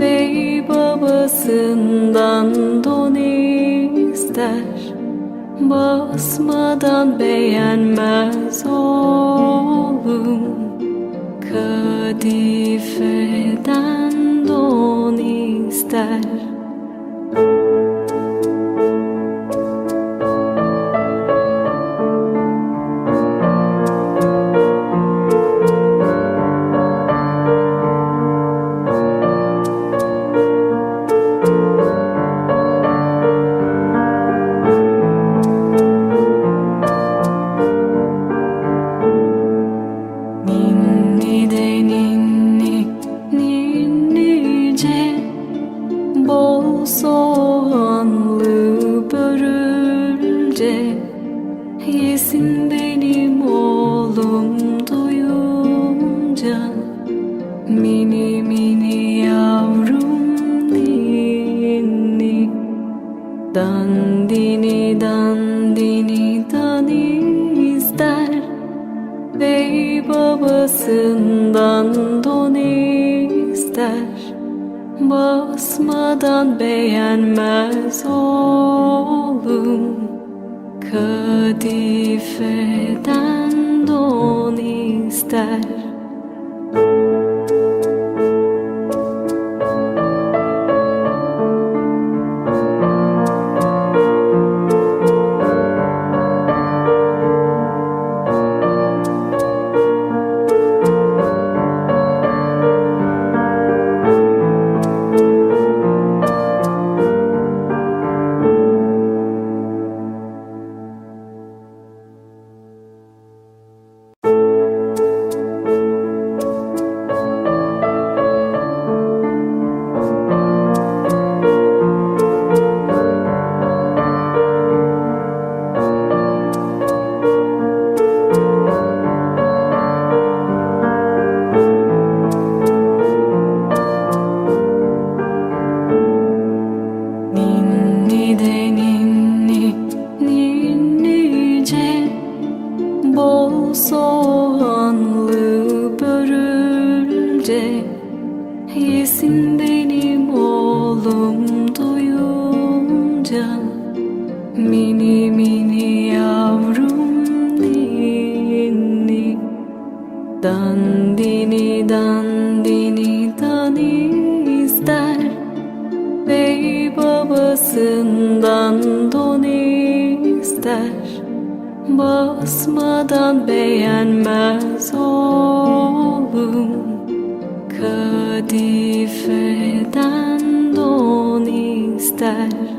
Bey babasından don ister. Basmadan beğenmez oğlum. Kadifeden don ister Yesin benim oğlum duyunca. Mini mini yavrum ninni Dandini dandini dan ister. Bey babasından don ister. Basmadan beğenmez oğlum Kadifeden don ister Bey babasından don ister. Basmadan beğenmez oğlum. Kadifeden don ister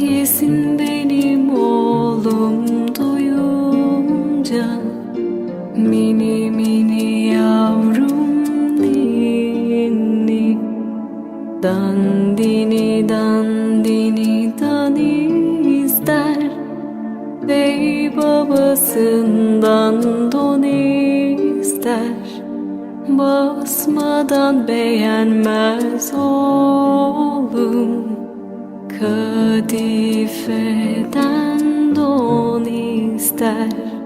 Yesin benim oğlum duyunca Mini mini yavrum ninni Dandini dandini dan ister. Bey babasından don ister. Basmadan beğenmez oğlum Kadifeden don ister